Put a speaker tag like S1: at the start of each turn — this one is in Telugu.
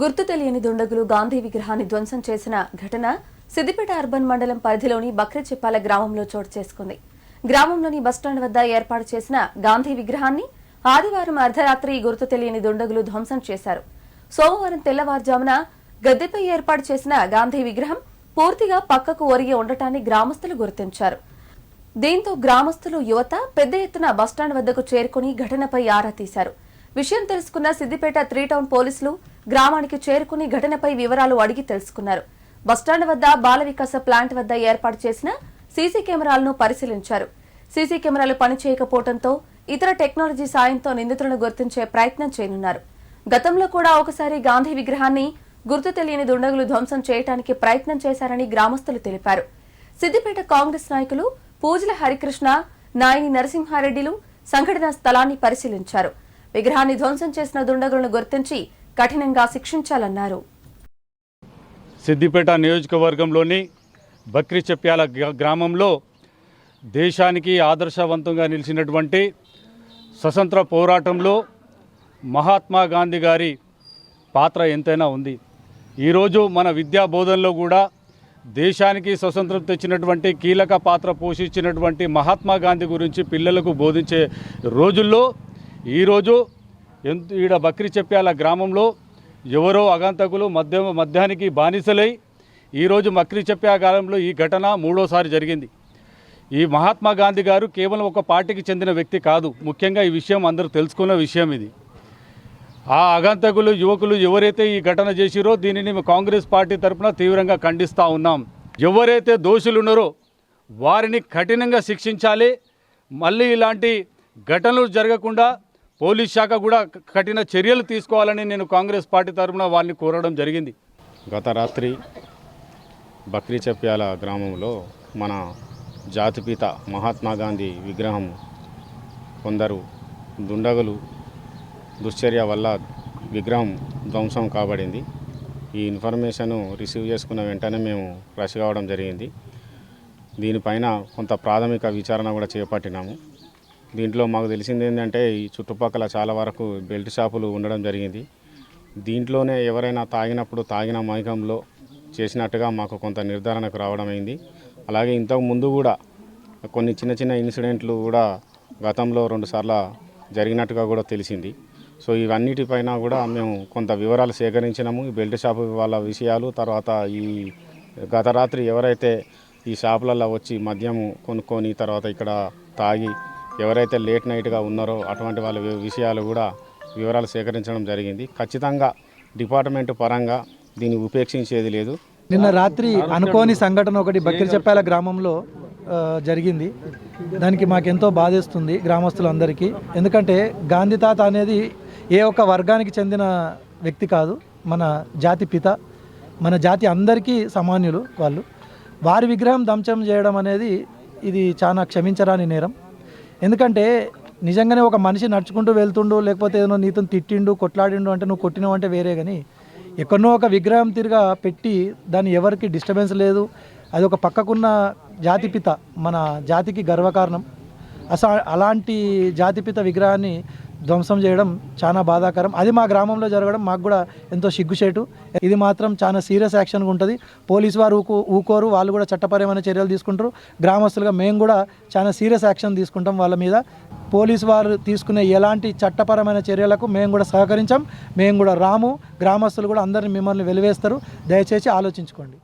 S1: గుర్తు తెలియని దుండగులు గాంధీ విగ్రహాన్ని ధ్వంసం చేసిన ఘటన సిద్దిపేట అర్బన్ మండలం పరిధిలోని బక్రచెప్పాల గ్రామంలో చోటు చేసుకుంది. గ్రామంలోని బస్టాండ్ వద్ద ఏర్పాటు చేసిన గాంధీ విగ్రహాన్ని ఆదివారం అర్ధరాత్రి గుర్తు తెలియని దుండగులు ధ్వంసం చేశారు. సోమవారం తెల్లవారుజామున గద్దెపై ఏర్పాటు చేసిన గాంధీ విగ్రహం పూర్తిగా పక్కకు ఒరిగి ఉండటాన్ని గ్రామస్తులు గుర్తించారు. దీంతో గ్రామస్తులు యువత పెద్ద ఎత్తున బస్టాండ్ వద్దకు చేరుకుని ఘటనపై ఆరా తీశారు. విషయం తెలుసుకున్న సిద్దిపేట త్రీ టౌన్ పోలీసులు గ్రామానికి చేరుకుని ఘటనపై వివరాలు అడిగి తెలుసుకున్నారు. బస్టాండ్ వద్ద బాల వికాస ప్లాంట్ వద్ద ఏర్పాటు చేసిన సీసీ కెమెరాలను పరిశీలించారు. సీసీ కెమెరాలు పనిచేయకపోవడంతో ఇతర టెక్నాలజీ సాయంతో నిందితులను గుర్తించే ప్రయత్నం చేయనున్నారు. గతంలో కూడా ఒకసారి గాంధీ విగ్రహాన్ని గుర్తు తెలియని దుండగులు ధ్వంసం చేయడానికి ప్రయత్నం చేశారని గ్రామస్తులు తెలిపారు. సిద్దిపేట కాంగ్రెస్ నాయకులు పూజల హరికృష్ణ నాయని నరసింహారెడ్డిలు సంఘటన స్థలాన్ని పరిశీలించారు. విగ్రహాన్ని ధ్వంసం చేసిన దుండగులను గుర్తించి కఠినంగా శిక్షించాలన్నారు.
S2: సిద్దిపేట నియోజకవర్గంలోని బక్రీ చెప్ప్యాల గ్రామంలో దేశానికి ఆదర్శవంతంగా నిలిచినటువంటి స్వతంత్ర పోరాటంలో మహాత్మా గాంధీ గారి పాత్ర ఎంతైనా ఉంది. ఈరోజు మన విద్యా బోధనలో కూడా దేశానికి స్వతంత్రం తెచ్చినటువంటి కీలక పాత్ర పోషించినటువంటి మహాత్మా గాంధీ గురించి పిల్లలకు బోధించే రోజుల్లో ఈరోజు ఎంత ఈడ బక్రీ చెప్పాల గ్రామంలో ఎవరో అగాంతకులు మధ్య మధ్యానికి బానిసలై ఈరోజు మక్రీ చెప్పే కాలంలో ఈ ఘటన మూడోసారి జరిగింది. ఈ మహాత్మా గాంధీ గారు కేవలం ఒక పార్టీకి చెందిన వ్యక్తి కాదు. ముఖ్యంగా ఈ విషయం అందరూ తెలుసుకున్న విషయం ఇది. ఆ అగంతకులు యువకులు ఎవరైతే ఈ ఘటన చేసిరో దీనిని మేము కాంగ్రెస్ పార్టీ తరఫున తీవ్రంగా ఖండిస్తూ ఉన్నాం. ఎవరైతే దోషులున్నారో వారిని కఠినంగా శిక్షించాలి. మళ్ళీ ఇలాంటి ఘటనలు జరగకుండా పోలీస్ శాఖ కూడా కఠిన చర్యలు తీసుకోవాలని నేను కాంగ్రెస్ పార్టీ తరఫున వారిని కోరడం జరిగింది.
S3: గత రాత్రి బక్రీ గ్రామంలో మన జాతిపిత మహాత్మా గాంధీ విగ్రహం కొందరు దుండగులు దుశ్చర్య వల్ల విగ్రహం ధ్వంసం కాబడింది. ఈ ఇన్ఫర్మేషన్ రిసీవ్ చేసుకున్న వెంటనే మేము రష్ కావడం జరిగింది. దీనిపైన కొంత ప్రాథమిక విచారణ కూడా చేపట్టినాము. దీంట్లో మాకు తెలిసింది ఏంటంటే ఈ చుట్టుపక్కల చాలా వరకు బెల్ట్ షాపులు ఉండడం జరిగింది. దీంట్లోనే ఎవరైనా తాగినప్పుడు తాగిన మైకంలో చేసినట్టుగా మాకు కొంత నిర్ధారణకు రావడం అయింది. అలాగే ఇంతకు ముందు కూడా కొన్ని చిన్న చిన్న ఇన్సిడెంట్లు కూడా గతంలో రెండుసార్లు జరిగినట్టుగా కూడా తెలిసింది. సో ఇవన్నిటిపైన కూడా మేము కొంత వివరాలు సేకరించినాము. ఈ బెల్ట్ షాపు వాళ్ళ విషయాలు తర్వాత ఈ గత రాత్రి ఎవరైతే ఈ షాపులలో వచ్చి మద్యము కొనుక్కొని తర్వాత ఇక్కడ తాగి ఎవరైతే లేట్ నైట్గా ఉన్నారో అటువంటి వాళ్ళ విషయాలు కూడా వివరాలు సేకరించడం జరిగింది. ఖచ్చితంగా డిపార్ట్మెంట్ పరంగా దీన్ని ఉపేక్షించేది లేదు.
S4: నిన్న రాత్రి అనుకోని సంఘటన ఒకటి బక్కిరిచెప్పాల గ్రామంలో జరిగింది. దానికి మాకెంతో బాధేస్తుంది గ్రామస్తులందరికీ. ఎందుకంటే గాంధీ తాత అనేది ఏ ఒక్క వర్గానికి చెందిన వ్యక్తి కాదు. మన జాతి పిత మన జాతి అందరికీ సమాన్యులు వాళ్ళు. వారి విగ్రహం ధ్వంసం చేయడం అనేది ఇది చాలా క్షమించరాని నేరం. ఎందుకంటే నిజంగానే ఒక మనిషి నడుచుకుంటూ వెళ్తుండు లేకపోతే ఏదైనా నీతో తిట్టిండు కొట్లాడిండు అంటే నువ్వు కొట్టినావు అంటే వేరే కానీ ఎక్కడో ఒక విగ్రహం తిరిగా పెట్టి దాన్ని ఎవరికి డిస్టర్బెన్స్ లేదు. అది ఒక పక్కకున్న జాతిపిత మన జాతికి గర్వకారణం. అసలు అలాంటి జాతిపిత విగ్రహాన్ని ధ్వంసం చేయడం చాలా బాధాకరం. అది మా గ్రామంలో జరగడం మాకు కూడా ఎంతో సిగ్గుచేటు. ఇది మాత్రం చాలా సీరియస్ యాక్షన్గా ఉంటుంది. పోలీసు వారు ఊకు ఊకోరు వాళ్ళు కూడా చట్టపరమైన చర్యలు తీసుకుంటారు. గ్రామస్తులుగా మేము కూడా చాలా సీరియస్ యాక్షన్ తీసుకుంటాం వాళ్ళ మీద. పోలీసు వారు తీసుకునే ఎలాంటి చట్టపరమైన చర్యలకు మేము కూడా సహకరించాం. మేము కూడా రాము. గ్రామస్తులు కూడా అందరిని మిమ్మల్ని వెలివేస్తారు. దయచేసి ఆలోచించుకోండి.